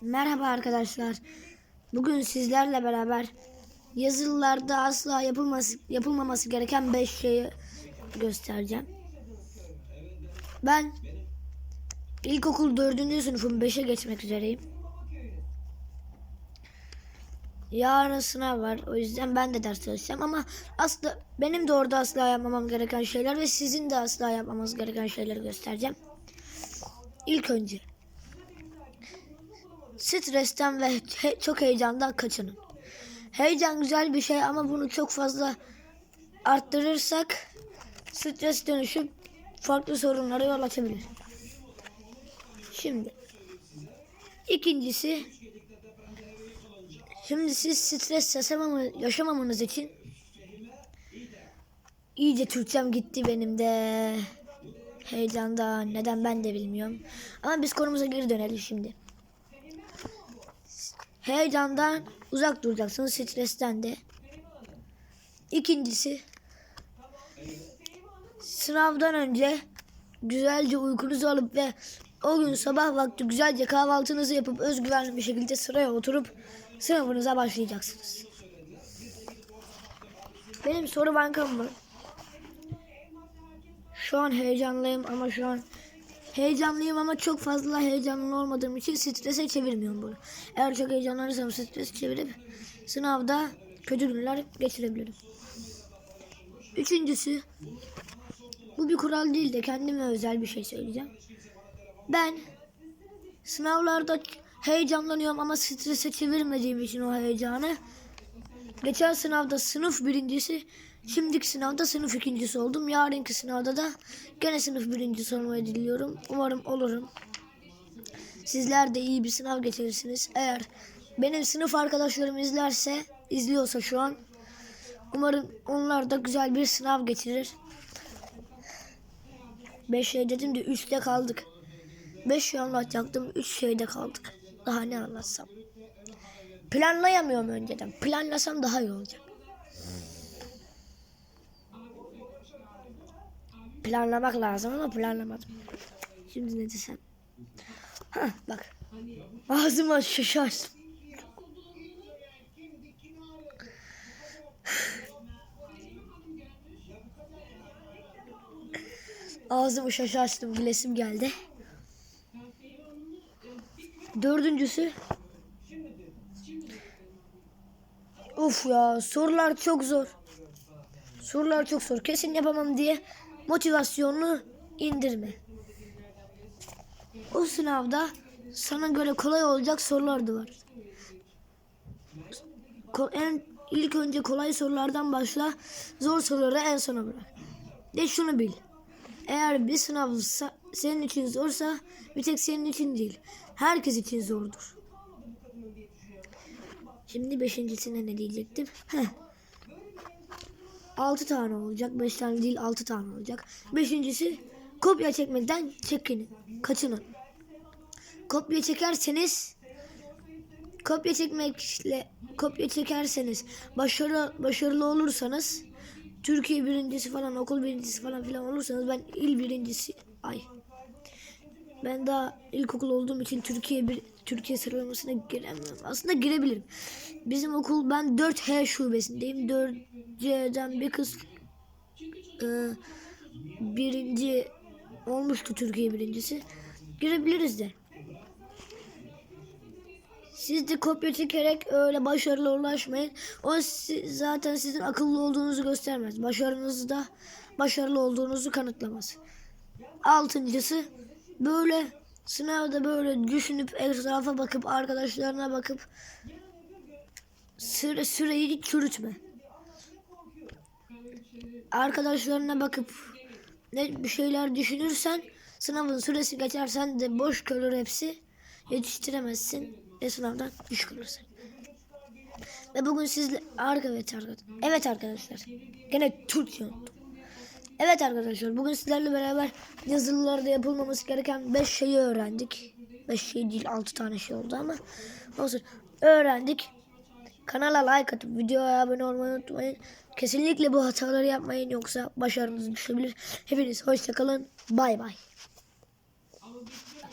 Merhaba arkadaşlar. Bugün sizlerle beraber yazılılarda asla yapılması, yapılmaması gereken 5 şeyi göstereceğim. Ben ilkokul 4. sınıfım 5'e geçmek üzereyim. Yarın sınav var. O yüzden ben de ders çalışacağım ama aslında benim de orada asla yapmamam gereken şeyler ve sizin de asla yapmamanız gereken şeyleri göstereceğim. İlk önce stresten ve he- çok heyecandan kaçının. Heyecan güzel bir şey ama bunu çok fazla arttırırsak stres dönüşüp farklı sorunlara yol açabilir. Şimdi ikincisi şimdi siz stres yaşamama- yaşamamanız için iyice Türkçem gitti benim de heyecanda neden ben de bilmiyorum. Ama biz konumuza geri dönelim şimdi. Heyecandan uzak duracaksınız, stresten de. İkincisi, sınavdan önce güzelce uykunuzu alıp ve o gün sabah vakti güzelce kahvaltınızı yapıp özgüvenli bir şekilde sıraya oturup sınavınıza başlayacaksınız. Benim soru bankam var. Şu an heyecanlıyım ama şu an Heyecanlıyım ama çok fazla heyecanlı olmadığım için strese çevirmiyorum bunu. Eğer çok heyecanlanırsam stresi çevirip sınavda kötü günler geçirebilirim. Üçüncüsü bu bir kural değil de kendime özel bir şey söyleyeceğim. Ben sınavlarda heyecanlanıyorum ama strese çevirmediğim için o heyecanı geçen sınavda sınıf birincisi Şimdiki sınavda sınıf ikincisi oldum. Yarınki sınavda da gene sınıf birincisi olmayı diliyorum. Umarım olurum. Sizler de iyi bir sınav geçirirsiniz. Eğer benim sınıf arkadaşlarım izlerse, izliyorsa şu an umarım onlar da güzel bir sınav geçirir. 5 şey dedim de 3'te kaldık. 5 şey anlatacaktım, 3 şeyde kaldık. Daha ne anlatsam? Planlayamıyorum önceden. Planlasam daha iyi olacak. planlamak lazım ama planlamadım. Şimdi ne desem? Ha bak. Ağzıma şaşı açtım. Ağzımı şaşı açtım. Gülesim geldi. Dördüncüsü. Uf ya sorular çok zor. Sorular çok zor. Kesin yapamam diye motivasyonunu indirme. O sınavda sana göre kolay olacak sorular da var. En ilk önce kolay sorulardan başla, zor soruları en sona bırak. De şunu bil. Eğer bir sınav senin için zorsa bir tek senin için değil. Herkes için zordur. Şimdi beşincisine ne diyecektim? Heh. 6 tane olacak. 5 tane değil 6 tane olacak. Beşincisi kopya çekmekten çekinin. Kaçının. Kopya çekerseniz kopya çekmekle kopya çekerseniz başarılı başarılı olursanız Türkiye birincisi falan okul birincisi falan filan olursanız ben il birincisi ay ben daha ilkokul olduğum için Türkiye bir Türkiye sıralamasına giremiyorum. Aslında girebilirim. Bizim okul ben 4H şubesindeyim. 4C'den bir kız e, birinci olmuştu Türkiye birincisi. Girebiliriz de. Siz de kopya çekerek öyle başarılı ulaşmayın. O si- zaten sizin akıllı olduğunuzu göstermez. Başarınızı da başarılı olduğunuzu kanıtlamaz. Altıncısı böyle sınavda böyle düşünüp etrafa bakıp arkadaşlarına bakıp süre, süreyi çürütme. Arkadaşlarına bakıp ne bir şeyler düşünürsen sınavın süresi geçersen de boş kalır hepsi. Yetiştiremezsin ve sınavdan düş kalırsın. Ve bugün sizle arka evet arkadaşlar. Evet arkadaşlar. Gene Türkçe unuttum. Evet arkadaşlar bugün sizlerle beraber yazılılarda yapılmaması gereken 5 şeyi öğrendik. 5 şey değil 6 tane şey oldu ama olsun. Öğrendik. Kanala like atıp videoya abone olmayı unutmayın. Kesinlikle bu hataları yapmayın yoksa başarınız düşebilir. Hepiniz hoşçakalın. Bay bay.